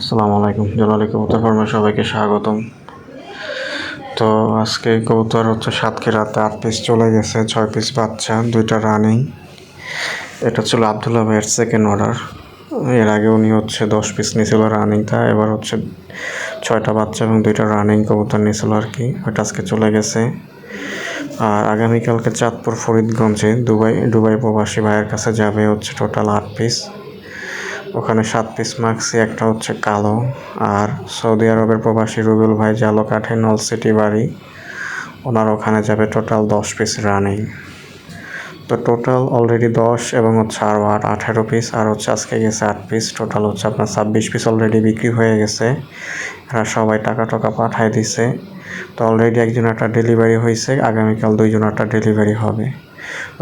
আসসালামু আলাইকুম। জলালি কবুতর ফার্মে সবাইকে স্বাগতম। তো আজকে কবুতর হচ্ছে সাতক্ষীরাতে আট পিস চলে গেছে, ছয় পিস বাচ্চা, দুইটা রানিং এটা ছিল আবদুল্লাহ ভাইয়ের সেকেন্ড অর্ডার এর আগে উনি হচ্ছে দশ পিস নিয়েছিল রানিংটা এবার হচ্ছে ছয়টা বাচ্চা এবং দুইটা রানিং কবুতর নিয়েছিল আর কি। ওইটা আজকে চলে গেছে। আর আগামীকালকে চাঁদপুর ফরিদগঞ্জে দুবাই দুবাই প্রবাসী ভাইয়ের কাছে যাবে হচ্ছে টোটাল আট পিস ওখানে সাত পিস মাক্সি একটা হচ্ছে কালো, আর সৌদি আরবের প্রবাসী রুবেল ভাই জালো কাঠে নল সিটি বাড়ি। ওনার ওখানে যাবে টোটাল দশ পিস রানিং তো টোটাল অলরেডি দশ এবং হচ্ছে আরও আট, আঠেরো পিস আর হচ্ছে আজকে গেছে আট পিস টোটাল হচ্ছে আপনার ছাব্বিশ পিস অলরেডি বিক্রি হয়ে গেছে। এরা সবাই টাকা টাকা পাঠায় দিছে। তো অলরেডি একজন একটা ডেলিভারি হয়েছে, আগামীকাল দুইজন একটা ডেলিভারি হবে।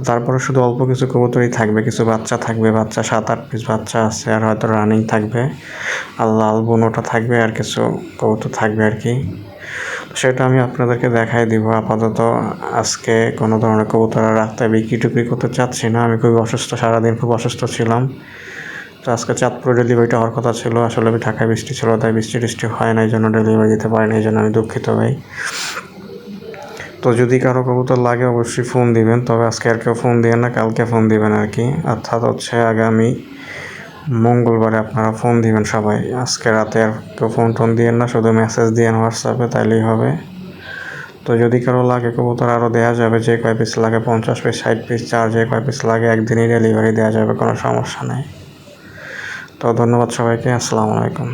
তারপরে শুধু অল্প কিছু কবুতরই থাকবে, কিছু বাচ্চা থাকবে, বাচ্চা সাত, আট পিস বাচ্চা আছে, আর হয়তো রানিং থাকবে। আর লাল বোনোটা থাকবে, আর কিছু কবুতর থাকবে আর কি। সেটা আমি আপনাদেরকে দেখাই দিব। আপাতত আজকে কোনো ধরনের কবুতর আর রাখতে বিক্রি টুকরি করতে চাচ্ছি না। আমি খুবই অসুস্থ, সারাদিন খুব অসুস্থ ছিলাম। তো আজকে চাঁদপুরে ডেলিভারিটা হওয়ার কথা ছিল। আসলে আমি ঢাকায় বৃষ্টি ছিল, তাই বৃষ্টি টিষ্টি হয় না এই জন্য ডেলিভারি দিতে পারিনি এই জন্য আমি দুঃখিত ভাই। তো যদি কারও কবুতর লাগে, অবশ্যই ফোন দিবেন। তবে আজকে আর কেউ ফোন দিবেন না, কালকে ফোন দিবেন আর কি। অর্থাৎ হচ্ছে আগামী মঙ্গলবারে আপনারা ফোন দিবেন সবাই। আজকে রাতে আর কেউ ফোন টোন দিয়েন না, শুধু মেসেজ দিয়েন হোয়াটসঅ্যাপে তাইলেই হবে। তো যদি কারও লাগে কবুতর আরও দেওয়া যাবে, যে কয় পিস লাগে, পঞ্চাশ পিস ষাট পিস চার যে কয় পিস লাগে, একদিনই ডেলিভারি দেওয়া যাবে, কোনো সমস্যা নেই। তো ধন্যবাদ সবাইকে, আসসালামু আলাইকুম।